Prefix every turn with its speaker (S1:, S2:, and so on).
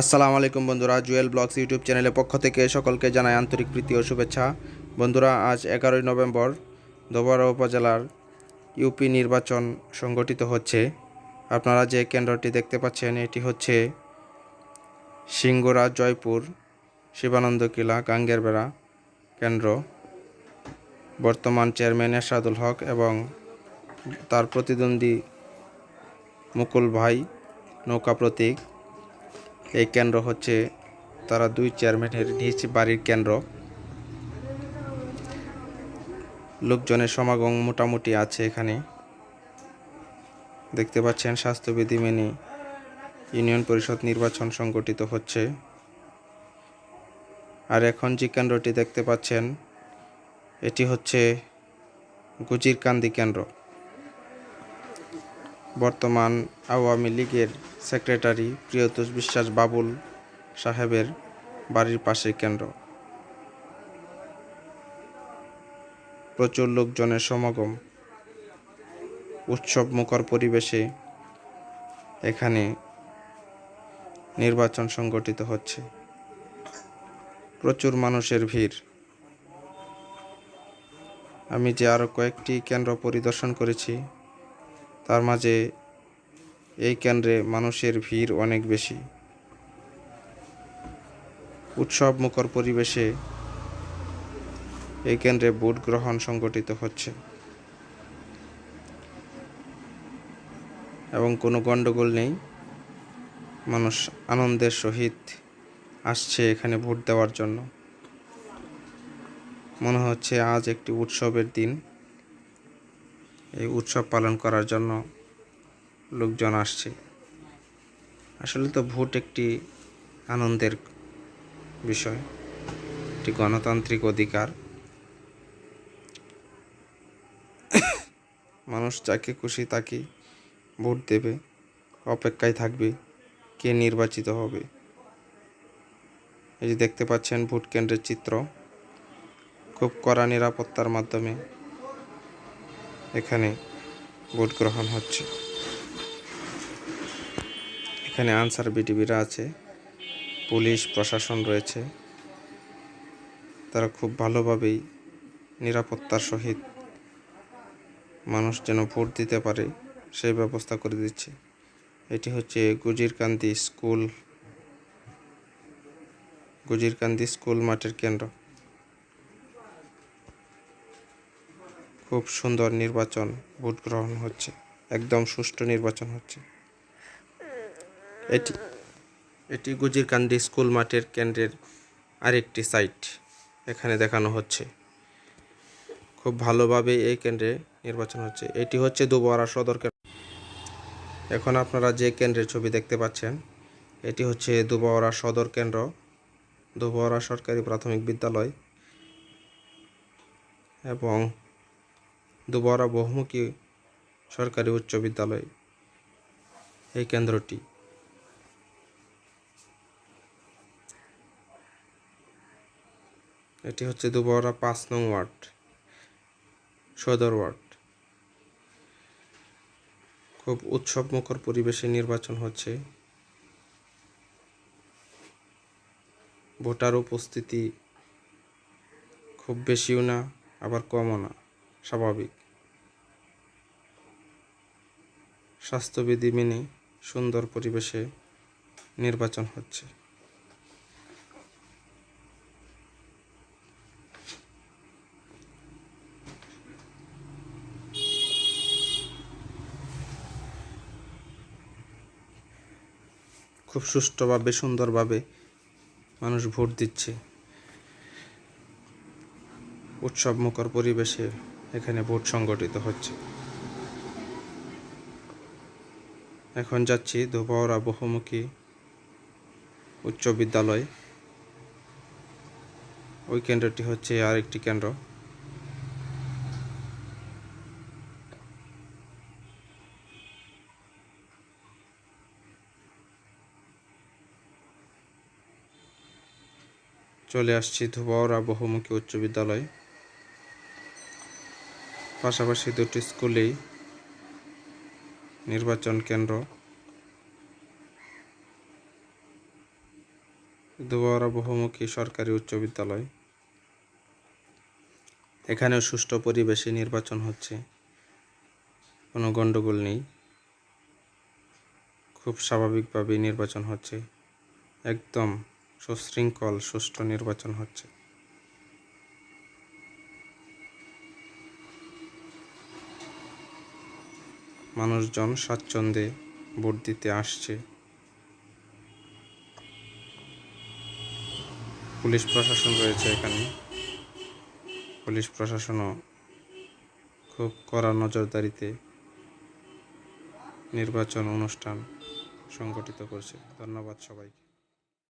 S1: আসসালামু আলাইকুম বন্ধুরা, জুয়েল ব্লগস ইউটিউব চ্যানেলের পক্ষ থেকে সকলকে জানাই আন্তরিক প্রীতি ও শুভেচ্ছা। বন্ধুরা, আজ এগারোই নভেম্বর দোবারা উপজেলার ইউপি নির্বাচন সংগঠিত হচ্ছে। আপনারা যে কেন্দ্রটি দেখতে পাচ্ছেন, এটি হচ্ছে সিঙ্গুরা, জয়পুর, শিবানন্দ কিলা গাঙ্গের বেড়া কেন্দ্র। বর্তমান চেয়ারম্যান এরশাদুল হক এবং তার প্রতিদ্বন্দ্বী মুকুল ভাই নৌকা প্রতীক। এই কেন্দ্র হচ্ছে তারা দুই চেয়ারম্যানের নিজ বাড়ির কেন্দ্র। লোকজনের সমাগম মোটামুটি আছে এখানে। দেখতে পাচ্ছেন, স্বাস্থ্যবিধি মেনে ইউনিয়ন পরিষদ নির্বাচন সংগঠিত হচ্ছে। আর এখন যে কেন্দ্রটি দেখতে পাচ্ছেন, এটি হচ্ছে গুজিরকান্দি কেন্দ্র। বর্তমান আওয়ামী লীগের সেক্রেটারি প্রিয়তোষ বিশ্বাস বাবুল সাহেবের বাড়ির পাশে কেন্দ্র। প্রচুর লোকজনের সমাগম। উৎসব মুখর পরিবেশে এখানে নির্বাচন সংগঠিত হচ্ছে। প্রচুর মানুষের ভিড়। আমি যে আরও কয়েকটি কেন্দ্র পরিদর্শন করেছি তার মাঝে এই কেন্দ্রে মানুষের ভিড় অনেক বেশি। উৎসব মুখর পরিবেশে এই কেন্দ্রে ভোট গ্রহণ সংগঠিত হচ্ছে। এবং কোনো গণ্ডগোল নেই। মানুষ আনন্দের সহিত আসছে এখানে ভোট দেওয়ার জন্য। মনে হচ্ছে আজ একটি উৎসবের দিন। এই উৎসব পালন করার জন্য লোকজন আসছে। আসলে তো ভোট একটি আনন্দের বিষয়, একটি গণতান্ত্রিক অধিকার। মানুষ যাকে খুশি তাকে ভোট দেবে, অপেক্ষায় থাকবে কে নির্বাচিত হবে। এই যে দেখতে পাচ্ছেন ভোট কেন্দ্রের চিত্র, খুব কড়া নিরাপত্তার মাধ্যমে এখানে ভোট গ্রহণ হচ্ছে। এখানে আনসার বিটিভিরা আছে, পুলিশ, প্রশাসন রয়েছে। তারা খুব ভালোভাবেই নিরাপত্তার সহিত মানুষ যেন ভোট দিতে পারে, সেই ব্যবস্থা করে দিচ্ছে। এটি হচ্ছে গুজিরকান্দি স্কুল গুজিরকান্দি স্কুল মাঠের কেন্দ্র। খুব সুন্দর নির্বাচন ভোট গ্রহণ হচ্ছে। একদম সুষ্ঠু নির্বাচন হচ্ছে। এটি এটি গুজিরকান্দি স্কুল মাঠের কেন্দ্রের আরেকটি সাইট এখানে দেখানো হচ্ছে। খুব ভালোভাবে এই কেন্দ্রে নির্বাচন হচ্ছে। এটি হচ্ছে দুবারা সদর কেন্দ্র। এখন আপনারা যে কেন্দ্রের ছবি দেখতে পাচ্ছেন, এটি হচ্ছে দুবারা সদর কেন্দ্র, দুবারা সরকারি প্রাথমিক বিদ্যালয় এবং দুবারা বহুমুখী সরকারি উচ্চ বিদ্যালয় এই কেন্দ্রটি। এটি হচ্ছে দুবারা পাঁচ নং ওয়ার্ড, সদর ওয়ার্ড। খুব উৎসবমুখর পরিবেশে নির্বাচন হচ্ছে। ভোটার উপস্থিতি খুব বেশিও না, আবার কমও না। স্বাভাবিক। স্বাস্থ্যবিধি মেনে সুন্দর পরিবেশে নির্বাচন হচ্ছে। খুব সুষ্ঠুভাবে, সুন্দরভাবে মানুষ ভোট দিচ্ছে। উৎসবমুখর পরিবেশে এখানে ভোট সংগঠিত হচ্ছে। এখন যাচ্ছি ধোবাওড়া বহুমুখী উচ্চ বিদ্যালয়। ওই কেন্দ্রটি হচ্ছে আরেকটি কেন্দ্র। চলে আসছি ধোবাওড়া বহুমুখী উচ্চ বিদ্যালয়। পাশাপাশি দুটি স্কুলেই নির্বাচন কেন্দ্র। দুবারা বহুমুখী সরকারি উচ্চ বিদ্যালয়। এখানেও সুষ্ঠু পরিবেশে নির্বাচন হচ্ছে। কোনো গণ্ডগোল নেই। খুব স্বাভাবিকভাবেই নির্বাচন হচ্ছে। একদম সুশৃঙ্খল, সুষ্ঠু নির্বাচন হচ্ছে। মানুষজন স্বাচ্ছন্দ্যে ভোট দিতে আসছে। পুলিশ প্রশাসন রয়েছে এখানে। পুলিশ প্রশাসনও খুব কড়া নজরদারিতে নির্বাচন অনুষ্ঠান সংগঠিত করছে। ধন্যবাদ সবাইকে।